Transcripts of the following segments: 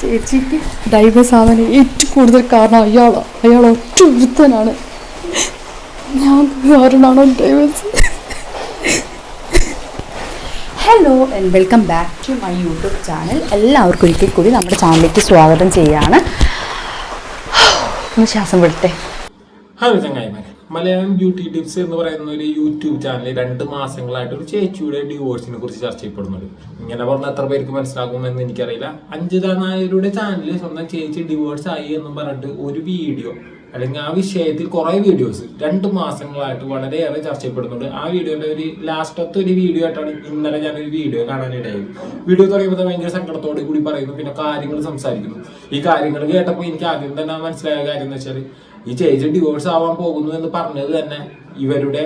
ചേച്ചിക്ക് ഡൈവേഴ്സ് ആവാൻ ഏറ്റവും കൂടുതൽ കാരണം അയാളാണ് അയാൾ ഒറ്റ ഒരുത്തനാണ് ഞാൻ കാരണമാണോ divorce hello and welcome back to my YouTube channel എല്ലാവർക്കും ഒരിക്കൽ കൂടി നമ്മുടെ ചാനലിലേക്ക് സ്വാഗതം ചെയ്യാണ്. ഒന്ന് ശ്വാസം വിടട്ടെ. ഹലോ ചങ്ങായിമാരെ മലയാളം ബ്യൂട്ടി ടിപ്സ് എന്ന് പറയുന്ന ഒരു യൂട്യൂബ് ചാനൽ രണ്ട് മാസങ്ങളായിട്ട് ഒരു ചേച്ചിയുടെ ഡിവോഴ്സിനെ കുറിച്ച് ചർച്ച ചെയ്യപ്പെടുന്നുണ്ട്. ഇങ്ങനെ പറഞ്ഞാൽ എത്ര പേർക്ക് മനസ്സിലാകുമെന്ന് എനിക്കറിയില്ല. അഞ്ജിത നായരുടെ ചാനലിൽ സ്വന്തം ചേച്ചി ഡിവോഴ്സ് ആയി എന്നും പറഞ്ഞിട്ട് ഒരു വീഡിയോ അല്ലെങ്കിൽ ആ വിഷയത്തിൽ കുറെ വീഡിയോസ് രണ്ട് മാസങ്ങളായിട്ട് വളരെയേറെ ചർച്ച ചെയ്യപ്പെടുന്നുണ്ട്. ആ വീഡിയോന്റെ ഒരു ലാസ്റ്റത്തെ ഒരു വീഡിയോ ആയിട്ടാണ് ഇന്നലെ ഞാൻ ഒരു വീഡിയോ കാണാനിടയായി വീഡിയോ തുടങ്ങിയപ്പോൾ ഭയങ്കര സങ്കടത്തോടെ കൂടി പറയുന്നു പിന്നെ കാര്യങ്ങൾ സംസാരിക്കുന്നു. ഈ കാര്യങ്ങൾ കേട്ടപ്പോൾ എനിക്ക് ആദ്യം തന്നെ മനസ്സിലായ കാര്യം എന്ന് വെച്ചാൽ ഈ ചേച്ചി ഡിവോഴ്സ് ആവാൻ പോകുന്നു എന്ന് പറഞ്ഞത് തന്നെ ഇവരുടെ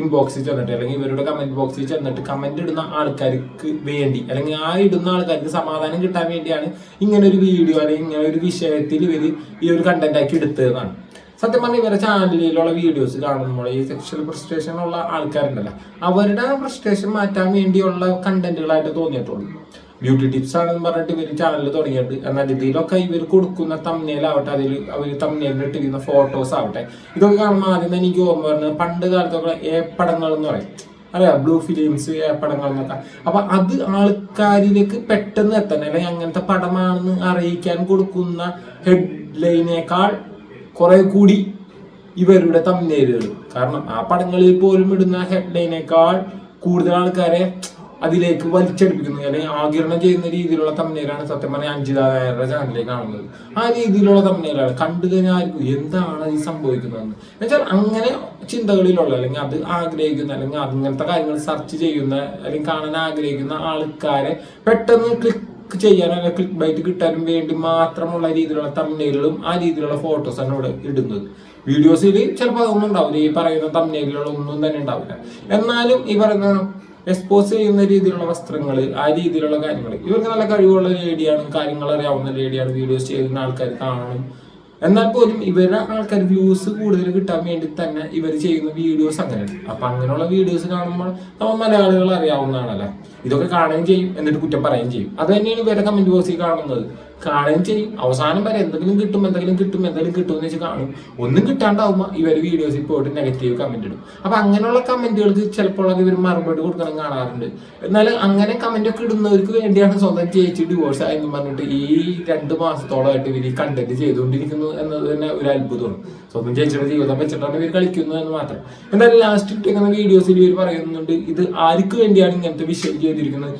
ഇൻബോക്സിൽ ചെന്നിട്ട് അല്ലെങ്കിൽ ഇവരുടെ കമന്റ് ബോക്സിൽ ചെന്നിട്ട് കമന്റ് ഇടുന്ന ആൾക്കാർക്ക് വേണ്ടി അല്ലെങ്കിൽ ആ ഇടുന്ന ആൾക്കാർക്ക് സമാധാനം കിട്ടാൻ വേണ്ടിയാണ് ഇങ്ങനെ ഒരു വീഡിയോ അല്ലെങ്കിൽ ഇങ്ങനെ ഒരു വിഷയത്തിൽ ഇവർ ഈ ഒരു കണ്ടന്റ് ആക്കി എടുത്തതെന്നാണ്. സത്യം പറഞ്ഞാൽ ഇവരുടെ ചാനലിലുള്ള വീഡിയോസ് കാണുമ്പോൾ ഈ സെക്ഷൽ ഫ്രസ്ട്രേഷൻ ഉള്ള ആൾക്കാരുണ്ടല്ലോ അവരുടെ ഫ്രസ്ട്രേഷൻ മാറ്റാൻ വേണ്ടിയുള്ള കണ്ടന്റുകളായിട്ട് തോന്നിയിട്ടുള്ളൂ. ബ്യൂട്ടി ടിപ്സ് ആണെന്ന് പറഞ്ഞിട്ട് ഇവർ ചാനൽ തുടങ്ങിയിട്ട് എന്നാൽ ഇതിലൊക്കെ ഇവർ കൊടുക്കുന്ന തമ്മിലാവട്ടെ അതിൽ അവർ തമ്മിലിട്ടിരിക്കുന്ന ഫോട്ടോസ് ആവട്ടെ ഇതൊക്കെ കാണുമ്പോൾ ആദ്യം തന്നെ എനിക്ക് ഓർമ്മ വരുന്നത് പണ്ട് കാലത്തൊക്കെ ഏപ്പടങ്ങൾ എന്ന് പറയും. അറിയാം? ബ്ലൂ ഫിലിംസ് പടങ്ങൾ എന്നൊക്കെ അപ്പൊ അത് ആൾക്കാരിലേക്ക് പെട്ടെന്ന് എത്തണം. അല്ലെങ്കിൽ അങ്ങനത്തെ പടമാണെന്ന് അറിയിക്കാൻ കൊടുക്കുന്ന ഹെഡ്ലൈനേക്കാൾ കുറെ കൂടി ഇവരുടെ തമ്മിലുകൾ കാരണം ആ പടങ്ങളിൽ പോലും ഇടുന്ന ഹെഡ്ലൈനേക്കാൾ കൂടുതൽ ആൾക്കാരെ അതിലേക്ക് വലിച്ചടിപ്പിക്കുന്നു അല്ലെങ്കിൽ ആകിരണം ചെയ്യുന്ന രീതിയിലുള്ള തമ്മിലാണ് സത്യം പറഞ്ഞാൽ അഞ്ചിത നായരുടെ ചാനലിലേക്ക് കാണുന്നത്. ആ രീതിയിലുള്ള തമ്മിലാണ് കണ്ടു കഴിഞ്ഞാൽ എന്താണ് ഈ സംഭവിക്കുന്നതെന്ന്. എന്നുവെച്ചാൽ അങ്ങനെ ചിന്തകളിലുള്ള അല്ലെങ്കിൽ അത് ആഗ്രഹിക്കുന്ന അല്ലെങ്കിൽ അങ്ങനത്തെ കാര്യങ്ങൾ സെർച്ച് ചെയ്യുന്ന അല്ലെങ്കിൽ കാണാൻ ആഗ്രഹിക്കുന്ന ആൾക്കാരെ പെട്ടെന്ന് ക്ലിക്ക് ചെയ്യാനും അല്ലെങ്കിൽ ക്ലിക്ക് ബൈറ്റ് കിട്ടാനും വേണ്ടി മാത്രമുള്ള രീതിയിലുള്ള തമ്മിലുകളും ആ രീതിയിലുള്ള ഫോട്ടോസാണ് ഇവിടെ ഇടുന്നത്. വീഡിയോസിൽ ചിലപ്പോൾ അതൊന്നും ഉണ്ടാവില്ല. ഈ പറയുന്ന തമ്മിലുള്ള ഒന്നും തന്നെ ഉണ്ടാവില്ല. എന്നാലും ഈ പറയുന്ന എക്സ്പോസ് ചെയ്യുന്ന രീതിയിലുള്ള വസ്ത്രങ്ങൾ ആ രീതിയിലുള്ള കാര്യങ്ങൾ ഇവർക്ക് നല്ല കഴിവുള്ള ലേഡിയാണ് കാര്യങ്ങൾ അറിയാവുന്ന ലേഡിയാണ് വീഡിയോസ് ചെയ്യുന്ന ആൾക്കാർ കാണും എന്നാൽ പോലും ഇവരുടെ ആൾക്കാർ വ്യൂസ് കൂടുതൽ കിട്ടാൻ വേണ്ടി തന്നെ ഇവർ ചെയ്യുന്ന വീഡിയോസ് അങ്ങനെയാണ്. അപ്പൊ അങ്ങനെയുള്ള വീഡിയോസ് കാണുമ്പോൾ നമ്മൾ മലയാളികൾ അറിയാവുന്നതാണല്ലേ. ഇതൊക്കെ കാണുകയും ചെയ്യും എന്നിട്ട് കുറ്റം പറയുകയും ചെയ്യും. അത് തന്നെയാണ് ഇവരുടെ കമന്റ് ബോക്സിൽ കാണുന്നത്. കാണുകയും ചെയ്യും. അവസാനം വരെ എന്തെങ്കിലും കിട്ടും എന്തെങ്കിലും കിട്ടും എന്തെങ്കിലും കിട്ടും എന്ന് വെച്ച് കാണും. ഒന്നും കിട്ടാണ്ടാവുമ്പോൾ ഇവർ വീഡിയോസിൽ പോയിട്ട് നെഗറ്റീവ് കമന്റ് ഇടും. അപ്പൊ അങ്ങനെയുള്ള കമന്റുകൾക്ക് ചിലപ്പോൾ ഇവർ മറുപടി കൊടുക്കണം കാണാറുണ്ട്. എന്നാൽ അങ്ങനെ കമന്റ് ഒക്കെ ഇടുന്നവർക്ക് വേണ്ടിയാണ് സ്വന്തം ചേച്ചി ഡിവോഴ്സ് ആയെന്ന് പറഞ്ഞിട്ട് ഈ രണ്ട് മാസത്തോളമായിട്ട് ഇവർ ഈ കണ്ടന്റ് ചെയ്തുകൊണ്ടിരിക്കുന്നു എന്നത് തന്നെ ഒരു അത്ഭുതമാണ്. സ്വന്തം ചേച്ചിയുടെ ജീവിതം വെച്ചിട്ടാണ് ഇവർ കളിക്കുന്നത് എന്ന് മാത്രം. എന്തായാലും ലാസ്റ്റ് ഇട്ടിരിക്കുന്ന വീഡിയോസിൽ ഇവർ പറയുന്നുണ്ട് ഇത് ആർക്ക് വേണ്ടിയാണ് ഇങ്ങനത്തെ വിഷയം ചെയ്തിരിക്കുന്നത്?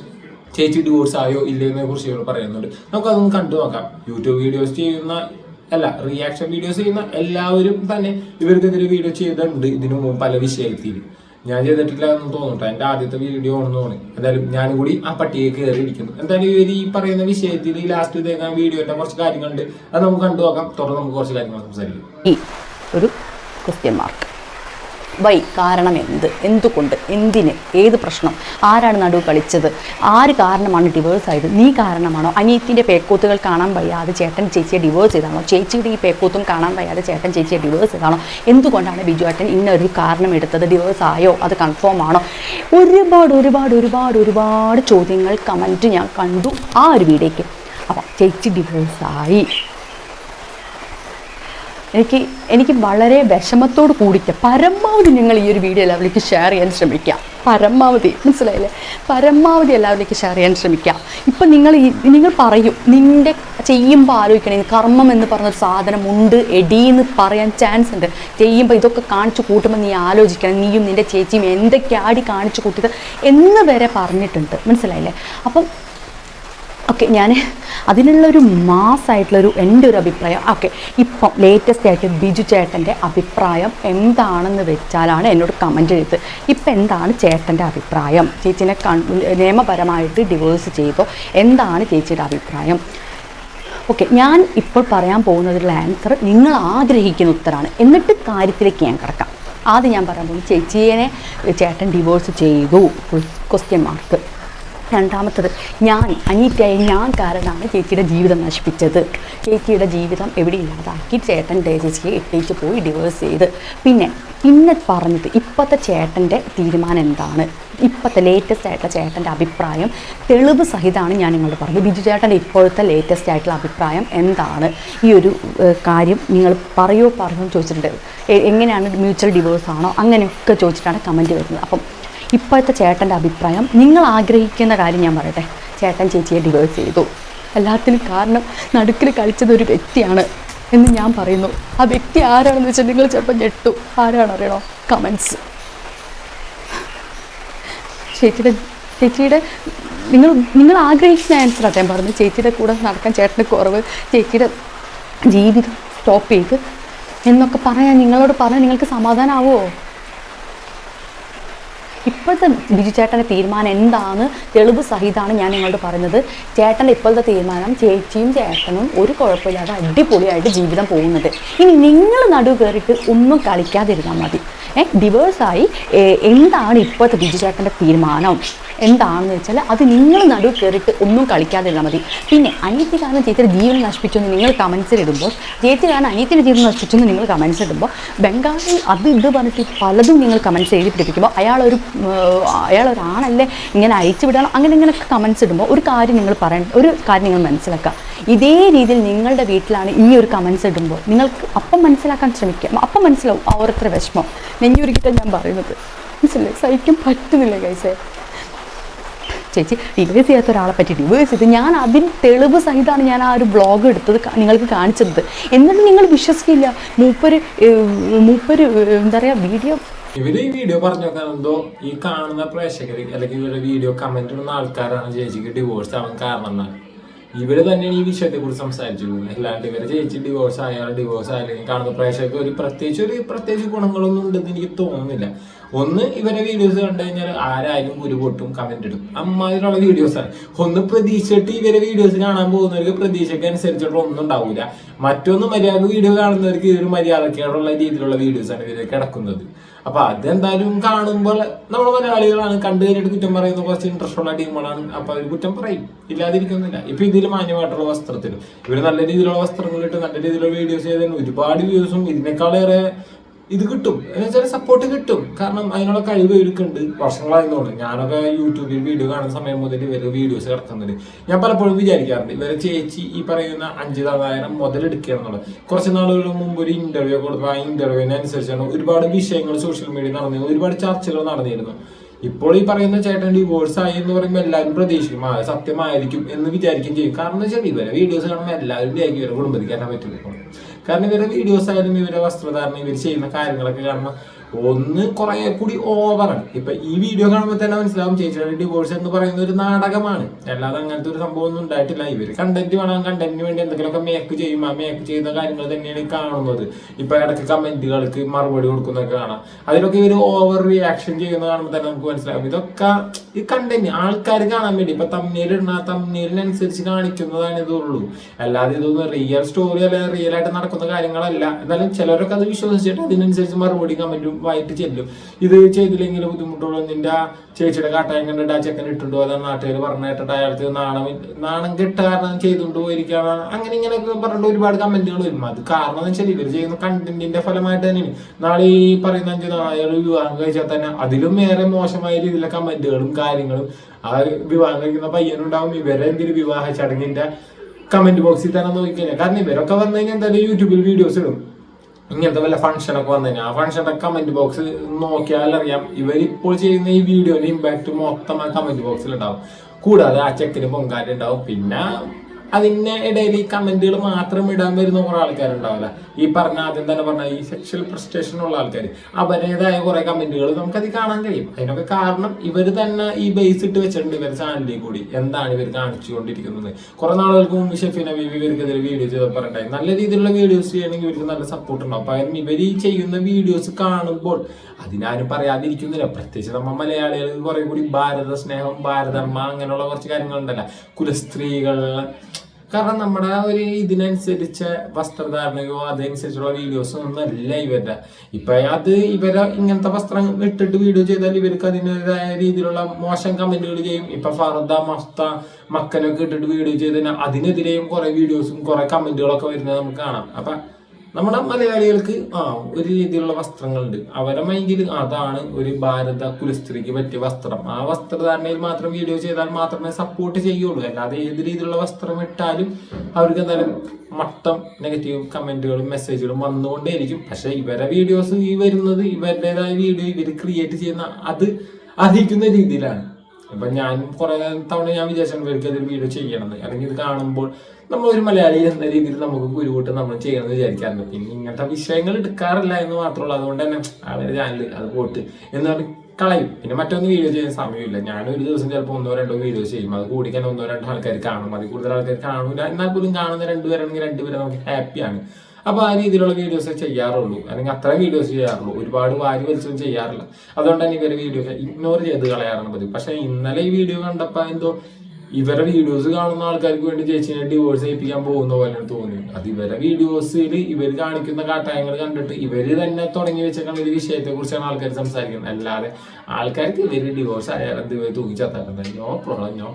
ചേച്ചി ഡിവോഴ്സ് ആയോ ഇല്ലയെന്നെ കുറിച്ച് ഇവർ പറയുന്നുണ്ട്. നമുക്ക് അതൊന്ന് കണ്ടു നോക്കാം. യൂട്യൂബ് വീഡിയോസ് ചെയ്യുന്ന അല്ല റിയാക്ഷൻ വീഡിയോസ് ചെയ്യുന്ന എല്ലാവരും തന്നെ ഇവർക്കെതിരെ വീഡിയോ ചെയ്തിട്ടുണ്ട്. ഇതിനു മുമ്പ് പല വിഷയത്തിൽ ഞാൻ ചെയ്തിട്ടില്ല എന്ന് തോന്നുന്നു എന്റെ ആദ്യത്തെ വീഡിയോ ആണെന്ന് തോന്നി. എന്തായാലും ഞാനും കൂടി ആ പട്ടിയെ കയറി ഇരിക്കുന്നു. എന്തായാലും ഇവർ ഈ പറയുന്ന വിഷയത്തിൽ ലാസ്റ്റ് തേക്കാൻ വീഡിയോന്റെ കുറച്ച് കാര്യങ്ങളുണ്ട്. അത് നമുക്ക് കണ്ടു നോക്കാം. തുടർന്ന് നമുക്ക് കുറച്ച് കാര്യങ്ങൾ സംസാരിക്കാം. ഒരു ക്വസ്റ്റ്യൻ മാർക്ക് വൈ കാരണം എന്ത്? എന്തുകൊണ്ട്? എന്തിന്? ഏത് പ്രശ്നം? ആരാണ് നടുവ് കളിച്ചത്? ആര് കാരണമാണ് ഡിവോഴ്സ് ആയത്? നീ കാരണമാണോ? അനിയത്തിന്റെ പേക്കൂത്തുകൾ കാണാൻ വയ്യാതെ ചേട്ടൻ ചേച്ചിയെ ഡിവോഴ്സ് ചെയ്താണോ? ചേച്ചിയുടെ ഈ പേക്കൂത്തും കാണാൻ വയ്യാതെ ചേട്ടൻ ചേച്ചിയെ ഡിവോഴ്സ് ചെയ്താണോ? എന്തുകൊണ്ടാണ് ബിജു ഏട്ടൻ ഇന്നൊരു കാരണം എടുത്തത്? ഡിവോഴ്സ് ആയോ? അത് കൺഫേം ആണോ? ഒരുപാട് ഒരുപാട് ഒരുപാട് ഒരുപാട് ചോദ്യങ്ങൾ കമന്റ് ഞാൻ കണ്ടു ആ ഒരു വീഡിയോയ്ക്ക്. അപ്പം ചേച്ചി ഡിവേഴ്സായി എനിക്ക് എനിക്ക് വളരെ വിഷമത്തോട് കൂടിയിട്ട് പരമാവധി നിങ്ങൾ ഈ ഒരു വീഡിയോ എല്ലാവരിലേക്ക് ഷെയർ ചെയ്യാൻ ശ്രമിക്കുക. പരമാവധി മനസ്സിലായില്ലേ? പരമാവധി എല്ലാവരിലേക്ക് ഷെയർ ചെയ്യാൻ ശ്രമിക്കുക. ഇപ്പം നിങ്ങൾ നിങ്ങൾ പറയും നിന്റെ ചെയ്യുമ്പോൾ ആലോചിക്കണേ കർമ്മം എന്ന് പറഞ്ഞൊരു സാധനം ഉണ്ട് എടി എന്ന് പറയാൻ ചാൻസ് ഉണ്ട്. ചെയ്യുമ്പോൾ ഇതൊക്കെ കാണിച്ചു കൂട്ടുമ്പോൾ നീ ആലോചിക്കണം നീയും നിന്റെ ചേച്ചിയും എന്തൊക്കെ ആടി കാണിച്ചു കൂട്ടിയത് എന്ന് വരെ പറഞ്ഞിട്ടുണ്ട്. മനസ്സിലായില്ലേ? അപ്പം ഓക്കെ ഞാൻ അതിനുള്ളൊരു മാസ്സായിട്ടുള്ളൊരു എന്റെ ഒരു അഭിപ്രായം. ഓക്കെ ഇപ്പം ലേറ്റസ്റ്റ് ആയിട്ട് ബിജു ചേട്ടന്റെ അഭിപ്രായം എന്താണെന്ന് വെച്ചാലാണ് എന്നോട് കമന്റ് ചെയ്തത്. ഇപ്പം എന്താണ് ചേട്ടന്റെ അഭിപ്രായം? ചേച്ചിനെ നിയമപരമായിട്ട് ഡിവോഴ്സ് ചെയ്തോ? എന്താണ് ചേച്ചിയുടെ അഭിപ്രായം? ഓക്കെ ഞാൻ ഇപ്പോൾ പറയാൻ പോകുന്നതിലുള്ള ആൻസർ നിങ്ങൾ ആഗ്രഹിക്കുന്ന ഉത്തരമാണ് എന്നിട്ട് കാര്യത്തിലേക്ക് ഞാൻ കിടക്കാം. ആദ്യം ഞാൻ പറയാൻ പോകുന്നത് ചേച്ചിയെ ചേട്ടൻ ഡിവോഴ്സ് ചെയ്തു. ക്വസ്റ്റ്യൻ മാർക്ക് രണ്ടാമത്തത് ഞാൻ അനീറ്റയായ ഞാൻ കാരണമാണ് ചേച്ചിയുടെ ജീവിതം നശിപ്പിച്ചത്. ചേച്ചിയുടെ ജീവിതം എവിടെ ഇല്ലാതാക്കി ചേട്ടൻ ചേച്ചിയെ ഇട്ടേച്ച് പോയി ഡിവോഴ്സ് ചെയ്ത്. പിന്നെ പിന്നെ പറഞ്ഞത് ഇപ്പോഴത്തെ ചേട്ടന്റെ തീരുമാനം എന്താണ്? ഇപ്പോഴത്തെ ലേറ്റസ്റ്റ് ആയിട്ടുള്ള ചേട്ടന്റെ അഭിപ്രായം തെളിവ് സഹിതമാണ് ഞാൻ നിങ്ങളോട് പറഞ്ഞത്. ബിജു ചേട്ടന്റെ ഇപ്പോഴത്തെ ലേറ്റസ്റ്റ് ആയിട്ടുള്ള അഭിപ്രായം എന്താണ്? ഈ ഒരു കാര്യം നിങ്ങൾ പറയോ പറയോ ചോദിച്ചിട്ടുണ്ട്. എങ്ങനെയാണ് മ്യൂച്വൽ ഡിവോഴ്സ് ആണോ? അങ്ങനെയൊക്കെ ചോദിച്ചിട്ടാണ് കമന്റ് വരുന്നത്. അപ്പം ഇപ്പോഴത്തെ ചേട്ടന്റെ അഭിപ്രായം നിങ്ങൾ ആഗ്രഹിക്കുന്ന കാര്യം ഞാൻ പറയട്ടെ. ചേട്ടൻ ചേച്ചിയെ ഡിവോഴ്സ് ചെയ്തു. എല്ലാത്തിനും കാരണം നടുക്കിൽ കളിച്ചത് ഒരു വ്യക്തിയാണ് എന്ന് ഞാൻ പറയുന്നു. ആ വ്യക്തി ആരാണെന്ന് വെച്ചാൽ നിങ്ങൾ ചിലപ്പോൾ ഞെട്ടു. ആരാണ് അറിയണോ? കമൻസ് ചേച്ചിയുടെ ചേച്ചിയുടെ നിങ്ങൾ നിങ്ങൾ ആഗ്രഹിക്കുന്ന ആൻസർ അദ്ദേഹം പറഞ്ഞു ചേച്ചിയുടെ കൂടെ നടക്കാൻ ചേട്ടന് കുറവ് ചേച്ചിയുടെ ജീവിതം സ്റ്റോപ്പ് ചെയ്ത് എന്നൊക്കെ പറയാൻ നിങ്ങളോട് പറഞ്ഞാൽ നിങ്ങൾക്ക് സമാധാനമാവുമോ? ഇപ്പോഴത്തെ ബിജു ചേട്ടന്റെ തീരുമാനം എന്താണ്? തെളിവ് സഹിതമാണ് ഞാൻ നിങ്ങളോട് പറഞ്ഞത് ചേട്ടന്റെ ഇപ്പോഴത്തെ തീരുമാനം ചേച്ചിയും ചേട്ടനും ഒരു കുഴപ്പമില്ലാതെ അടിപൊളിയായിട്ട് ജീവിതം പോകുന്നത് ഇനി നിങ്ങൾ നടു കയറിയിട്ട് ഒന്നും കളിക്കാതിരുന്നാൽ മതി. ഡിവേഴ്സായി എന്താണ് ഇപ്പോഴത്തെ ബിജു ചേട്ടന്റെ തീരുമാനം? എന്താണെന്ന് വെച്ചാൽ അത് നിങ്ങൾ നടുവ് കയറിയിട്ട് ഒന്നും കളിക്കാതിരുന്നാൽ മതി. പിന്നെ അനിയത്തി കാരണം ചേച്ചിയുടെ ജീവൻ നശിപ്പിച്ചെന്ന് നിങ്ങൾ കമൻസിൽ ഇടുമ്പോൾ ചേച്ചി കാരണം അനിയത്തിന്റെ ജീവൻ നശിപ്പിച്ചെന്ന് നിങ്ങൾ കമൻസ് ഇടുമ്പോൾ ബംഗാളി അത് ഇത് പറഞ്ഞിട്ട് പലതും നിങ്ങൾ കമൻസ് എഴുതി പിടിപ്പിക്കുമ്പോൾ അയാളൊരു അയാളൊരാണല്ലേ ഇങ്ങനെ അയച്ചു വിടണം അങ്ങനെ ഇങ്ങനെ കമൻസ് ഇടുമ്പോൾ ഒരു കാര്യം നിങ്ങൾ പറയണം ഒരു കാര്യം നിങ്ങൾ മനസ്സിലാക്കുക. ഇതേ രീതിയിൽ നിങ്ങളുടെ വീട്ടിലാണ് ഈ ഒരു കമൻസ് ഇടുമ്പോൾ നിങ്ങൾക്ക് അപ്പം മനസ്സിലാക്കാൻ ശ്രമിക്കുക അപ്പം മനസ്സിലാവും ഓരോരുത്തരുടെ വിഷമം. നെഞ്ഞുരുക്കിയിട്ടാണ് ഞാൻ പറയുന്നത്. മനസ്സിലായി? സഹിക്കാൻ പറ്റുന്നില്ല കൈസേ ചേച്ചി ഡിവേഴ്സ് ചെയ്യാത്ത ഒരാളെ പറ്റി ഡിവേഴ്സ് ചെയ്ത് ഞാൻ അതിന് തെളിവ് സഹിതമാണ് ഞാൻ ആ ഒരു ബ്ലോഗ് എടുത്തത് നിങ്ങൾക്ക് കാണിച്ചത്. എന്നിട്ട് നിങ്ങൾ വിശ്വസിക്കില്ല. മൂപ്പര് മൂപ്പര് എന്താ പറയുക വീഡിയോ ഇവർ ഈ വീഡിയോ പറഞ്ഞു നോക്കാൻ എന്തോ ഈ കാണുന്ന പ്രേക്ഷകർ അല്ലെങ്കിൽ ഇവരുടെ വീഡിയോ കമന്റ് ഇടുന്ന ആൾക്കാരാണ് ചേച്ചിക്ക് ഡിവോഴ്സ് ആവാൻ കാരണം എന്നാണ്. ഇവർ തന്നെയാണ് ഈ വിഷയത്തെ കുറിച്ച് സംസാരിച്ചിരുന്നത് അല്ലാണ്ട് ഇവരെ ചേച്ചി ഡിവോഴ്സ് ആയാലും ഡിവോഴ്സ് ആയാലും കാണുന്ന പ്രേക്ഷകർക്ക് ഒരു പ്രത്യേകിച്ച് ഒരു പ്രത്യേകിച്ച് ഗുണങ്ങളൊന്നും ഉണ്ടെന്ന് എനിക്ക് തോന്നുന്നില്ല. ഒന്ന് ഇവരെ വീഡിയോസ് കണ്ടു കഴിഞ്ഞാൽ ആരായാലും ഒരു പൊട്ടും കമന്റ് ഇടും. അമ്മാതിരിയുള്ള ആണ്. ഒന്ന് പ്രതീക്ഷിച്ചിട്ട് ഇവരെ വീഡിയോസ് കാണാൻ പോകുന്നവർക്ക് പ്രതീക്ഷയ്ക്ക് അനുസരിച്ചിട്ടുള്ള ഒന്നും ഉണ്ടാവില്ല മറ്റൊന്ന് മര്യാദ വീഡിയോ കാണുന്നവർക്ക് ഇതൊരു മര്യാദക്കേടുള്ള രീതിയിലുള്ള ആണ് ഇവർ കിടക്കുന്നത്. അപ്പൊ അതെന്തായാലും കാണുമ്പോൾ നമ്മൾ മലയാളികളാണ് കണ്ടു കഴിഞ്ഞിട്ട് കുറ്റം പറയുന്ന കുറച്ച് ഇൻട്രസ്റ്റ് ഉള്ള ടീമുകളാണ്. അപ്പൊ അവർ കുറ്റം പറയും. ഇല്ലാതിരിക്കുന്നില്ല. ഇപ്പൊ ഇതിൽ മാന്യമായിട്ടുള്ള വസ്ത്രത്തിലും. ഇവർ നല്ല രീതിയിലുള്ള വസ്ത്രങ്ങളിട്ട് നല്ല രീതിയിലുള്ള വീഡിയോസ് ചെയ്തതിന് ഒരുപാട് വ്യൂസും ഇതിനേക്കാളേറെ ഇത് കിട്ടും. എന്ന് വെച്ചാൽ സപ്പോർട്ട് കിട്ടും. കാരണം അതിനുള്ള കഴിവ് ഇവർക്കുണ്ട് വർഷങ്ങളായി ഞാനൊക്കെ യൂട്യൂബിൽ വീഡിയോ കാണുന്ന സമയം മുതൽ ഇവർ വീഡിയോസ് കിടക്കുന്നുണ്ട് ഞാൻ പലപ്പോഴും വിചാരിക്കാറുണ്ട്. ഇവരെ ചേച്ചി ഈ പറയുന്ന അഞ്ചിതാനായിരം മുതലെടുക്കുക എന്നുള്ളത്. കുറച്ച് നാളുകൾ മുമ്പ് ഒരു ഇന്റർവ്യൂ കൊടുത്തു. ആ ഇന്റർവ്യൂവിനനുസരിച്ചാണ് ഒരുപാട് വിഷയങ്ങൾ സോഷ്യൽ മീഡിയ നടന്നിരുന്നു. ഒരുപാട് ചർച്ചകൾ നടന്നിരുന്നു. ഇപ്പോൾ ഈ പറയുന്ന ചേട്ടൻ ഡിവോഴ്സ് ആയി എന്ന് പറയുമ്പോൾ എല്ലാവരും പ്രതീക്ഷിക്കും. ആ സത്യമായിരിക്കും എന്ന് വിചാരിക്കുകയും ചെയ്യും. കാരണം വെച്ചാൽ ഇവരെ വീഡിയോസ് കാണുമ്പോൾ എല്ലാവരും ലേക്ക് ഇവരെ കുടുംബത്തിൽ കയറ്റാൻ പറ്റില്ല കാരണം ഇവരുടെ വീഡിയോസ് ആയാലും ഇവരുടെ വസ്ത്രധാരണം ഇവർ ചെയ്യുന്ന കാര്യങ്ങളൊക്കെ കാണുമ്പോൾ ഒന്ന് കുറെ കൂടി ഓവറാണ് ഇപ്പൊ ഈ വീഡിയോ കാണുമ്പോൾ തന്നെ മനസ്സിലാവും. ചേച്ചിയുടെ ഡിവോഴ്സ് എന്ന് പറയുന്ന ഒരു നാടകമാണ്. അല്ലാതെ അങ്ങനത്തെ ഒരു സംഭവം ഒന്നും ഉണ്ടായിട്ടില്ല. ഇവർ കണ്ടന്റ് വേണം കണ്ടന്റിന് വേണ്ടി എന്തെങ്കിലുമൊക്കെ മേക്ക് ചെയ്യും. ആ മേക്ക് ചെയ്യുന്ന കാര്യങ്ങൾ തന്നെയാണ് കാണുന്നത്. ഇപ്പൊ ഇടയ്ക്ക് കമന്റുകൾക്ക് മറുപടി കൊടുക്കുന്നൊക്കെ കാണാം. അതിലൊക്കെ ഇവർ ഓവർ റിയാക്ഷൻ ചെയ്യുന്ന കാണുമ്പോൾ തന്നെ നമുക്ക് മനസ്സിലാവും. ഇതൊക്കെ ഈ കണ്ടന്റ് ആൾക്കാർ കാണാൻ വേണ്ടി ഇപ്പൊ തമ്മിലിടുന്ന തമ്മിലിനനുസരിച്ച് കാണിക്കുന്നതാണ് ഇതുള്ളൂ അല്ലാതെ ഇതൊന്നും റിയൽ സ്റ്റോറി അല്ല റിയൽ ആയിട്ട് നടക്കുന്ന കാര്യങ്ങളല്ല. എന്നാലും ചിലരൊക്കെ അത് വിശ്വസിച്ചിട്ട് അതിനനുസരിച്ച് മറുപടി കമന്റും വായിട്ട് ചെല്ലും. ഇത് ചെയ്തില്ലെങ്കിൽ ബുദ്ധിമുട്ടുള്ളൂ നിന്റെ ചേച്ചിയുടെ കാട്ടായം കണ്ടിട്ട് ആ ചെക്കൻ ഇട്ടുണ്ടോ അതാ നാട്ടുകാർ പറഞ്ഞിട്ട് അയാൾക്ക് നാണം നാണം കെട്ട കാരണം ചെയ്തുകൊണ്ട് പോയിരിക്കുകയാണ്. അങ്ങനെ ഇങ്ങനെയൊക്കെ പറഞ്ഞിട്ട് ഒരുപാട് കമന്റുകൾ വരും. അത് കാരണം എന്ന് വെച്ചാൽ ഇവർ ചെയ്യുന്ന കണ്ടന്റിന്റെ ഫലമായിട്ട് തന്നെയാണ്. നാളെ ഈ പറയുന്ന അഞ്ച് അയാൾ വിവാഹം കഴിച്ചാൽ തന്നെ അതിലും ഏറെ മോശമായ രീതിയിലെ കമന്റുകളും കാര്യങ്ങളും ആ വിവാഹം കഴിക്കുന്ന പയ്യനുണ്ടാവും. ഇവരെ എന്തെങ്കിലും വിവാഹ ചടങ്ങിന്റെ കമന്റ് ബോക്സിൽ തന്നെ നോക്കിക്കഴിഞ്ഞാൽ. കാരണം ഇവരൊക്കെ വന്നു കഴിഞ്ഞാൽ എന്തായാലും യൂട്യൂബിൽ വീഡിയോസ് ഇടും. ഇങ്ങനത്തെ വല്ല ഫംഗ്ഷനൊക്കെ വന്നു കഴിഞ്ഞാൽ ആ ഫംഗ്ഷന്റെ കമന്റ് ബോക്സ് നോക്കിയാൽ അറിയാം. ഇവരിപ്പോൾ ചെയ്യുന്ന ഈ വീഡിയോയുടെ ഇമ്പാക്ട് മൊത്തം ആ കമന്റ് ബോക്സിൽ ഉണ്ടാവും. കൂടാതെ ആ ചെക്കിന് പൊങ്കാല ഉണ്ടാവും. പിന്നെ അതിന്റെ ഇടയിൽ ഈ കമന്റുകൾ മാത്രം ഇടാൻ വരുന്ന കുറെ ആൾക്കാരുണ്ടാവില്ല. ഈ പറഞ്ഞ ആദ്യം തന്നെ പറഞ്ഞ ഈ സെക്ഷൽ പ്രസ്റ്റേഷൻ ഉള്ള ആൾക്കാർ. അവരുടേതായ കുറേ കമന്റുകൾ നമുക്കത് കാണാൻ കഴിയും. അതിനൊക്കെ കാരണം ഇവർ തന്നെ ഈ ബേസ് ഇട്ട് വെച്ചിട്ടുണ്ട് ഇവർ ചാനലിൽ കൂടി. എന്താണ് ഇവർ കാണിച്ചുകൊണ്ടിരിക്കുന്നത്? കുറെ നാളുകൾക്ക് മുമ്പ് ഷെഫീന ബീവി ഇവർക്കെതിരെ വീഡിയോ ചെയ്തപ്പോൾ ഉണ്ടായി നല്ല രീതിയിലുള്ള വീഡിയോസ് ചെയ്യണമെങ്കിൽ ഇവർക്ക് നല്ല സപ്പോർട്ട് ഉണ്ടാവും. പകരം ഇവർ ഈ ചെയ്യുന്ന വീഡിയോസ് കാണുമ്പോൾ അതിനാരും പറയാതിരിക്കുന്നില്ല. പ്രത്യേകിച്ച് നമ്മൾ മലയാളികൾ കുറെ കൂടി ഭാരത സ്നേഹം ഭാരതമ്മ അങ്ങനെയുള്ള കുറച്ച് കാര്യങ്ങളുണ്ടല്ലോ. കുലസ്ത്രീകൾ കാരണം നമ്മുടെ ഒരു ഇതിനനുസരിച്ച് വസ്ത്രധാരണയോ അതനുസരിച്ചുള്ള വീഡിയോസോ ഒന്നും അല്ല ഇവരുടെ. ഇപ്പൊ അത് ഇവരെ ഇങ്ങനത്തെ വസ്ത്രം ഇട്ടിട്ട് വീഡിയോ ചെയ്താൽ ഇവർക്ക് അതിന്റെതായ രീതിയിലുള്ള മോശം കമന്റുകൾ ചെയ്യും. ഇപ്പൊ ഫറദ മഫ്ത മക്കനൊക്കെ ഇട്ടിട്ട് വീഡിയോ ചെയ്തതിന് അതിനെതിരെയും കുറെ വീഡിയോസും കുറെ കമന്റുകളൊക്കെ വരുന്നത് നമുക്ക് കാണാം. അപ്പൊ നമ്മുടെ മലയാളികൾക്ക് ആ ഒരു രീതിയിലുള്ള വസ്ത്രങ്ങളുണ്ട്. അവരെ മൈൻഡിൽ അതാണ് ഒരു ഭാരത കുലസ്ത്രീക്ക് പറ്റിയ വസ്ത്രം. ആ വസ്ത്രധാരണയിൽ മാത്രം വീഡിയോ ചെയ്താൽ മാത്രമേ സപ്പോർട്ട് ചെയ്യുള്ളൂ. അല്ലാതെ ഏത് രീതിയിലുള്ള വസ്ത്രം ഇട്ടാലും അവർക്ക് എന്തായാലും മട്ടം നെഗറ്റീവ് കമന്റുകളും മെസ്സേജുകളും വന്നുകൊണ്ടേയിരിക്കും. പക്ഷേ ഇവരെ വീഡിയോസ് ഈ വരുന്നത് ഇവരുടേതായ വീഡിയോ ഇവർ ക്രിയേറ്റ് ചെയ്യുന്ന അത് അർഹിക്കുന്ന രീതിയിലാണ്. ഇപ്പൊ ഞാൻ കുറെ തവണ ഞാൻ വിചാരിച്ചു ഇവർക്ക് വീഡിയോ ചെയ്യണമെന്ന്. അല്ലെങ്കിൽ ഇത് കാണുമ്പോൾ നമ്മൾ ഒരു മലയാളി എന്ന രീതിയിൽ നമുക്ക് കുരുകൂട്ട് നമ്മൾ ചെയ്യണമെന്ന് വിചാരിക്കാറുണ്ട്. പിന്നെ ഇങ്ങനത്തെ വിഷയങ്ങൾ എടുക്കാറില്ല എന്ന് മാത്രമുള്ളൂ അതുകൊണ്ട് തന്നെ അവരുടെ ചാനൽ അത് പോട്ട് എന്ന് പറഞ്ഞ് കളയും. പിന്നെ മറ്റൊന്നും വീഡിയോ ചെയ്യാൻ സമയമില്ല. ഞാൻ ഒരു ദിവസം ചിലപ്പോൾ ഒന്നോ രണ്ടോ വീഡിയോ ചെയ്യും. അത് കൂടിക്കാൻ ഒന്നോ രണ്ടോ ആൾക്കാർ കാണും. അതിൽ കൂടുതൽ ആൾക്കാർ കാണൂല. എന്നാൽ പോലും കാണുന്ന രണ്ടുപേരാണെങ്കിൽ രണ്ടുപേരെ നമുക്ക് ഹാപ്പിയാണ് അപ്പൊ ആ രീതിയിലുള്ള വീഡിയോസ് ചെയ്യാറുള്ളൂ. അല്ലെങ്കിൽ അത്ര വീഡിയോസ് ചെയ്യാറുള്ളൂ. ഒരുപാട് വാരി വലിച്ചും ചെയ്യാറില്ല. അതുകൊണ്ട് തന്നെ ഇവർ വീഡിയോസ് ഇഗ്നോർ ചെയ്ത് കളയാറാണ് പതിവ്. പക്ഷെ ഇന്നലെ ഈ വീഡിയോ കണ്ടപ്പോൾ എന്തോ ഇവരെ വീഡിയോസ് കാണുന്ന ആൾക്കാർക്ക് വേണ്ടി ചേച്ചിനെ ഡിവോഴ്സ് ചെയ്യിപ്പിക്കാൻ പോകുന്ന പോലെയാണ് തോന്നി അത് ഇവരെ വീഡിയോസിൽ ഇവർ കാണിക്കുന്ന കാട്ടായങ്ങൾ കണ്ടിട്ട് ഇവർ തന്നെ തുടങ്ങി വെച്ചേക്കുന്ന ഒരു വിഷയത്തെ കുറിച്ചാണ് ആൾക്കാർ സംസാരിക്കുന്നത്. അല്ലാതെ ആൾക്കാർക്ക് ഇവർ ഡിവോഴ്സ് ആയാലും എന്ത് ഇവർ തൂങ്ങിച്ചാത്താറുണ്ട് നോ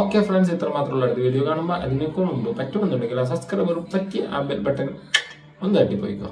ഓക്കെ ഫ്രണ്ട്സ് ഇത്ര മാത്രമുള്ള അടുത്ത വീഡിയോ കാണുമ്പോൾ അതിനെ കൊണ്ടുണ്ടോ പറ്റുമെന്നുണ്ടെങ്കിൽ ആ സബ്സ്ക്രൈബർ പറ്റി ആ ബെൽ ബട്ടൺ ഒന്ന് തട്ടിപ്പോയിക്കോ.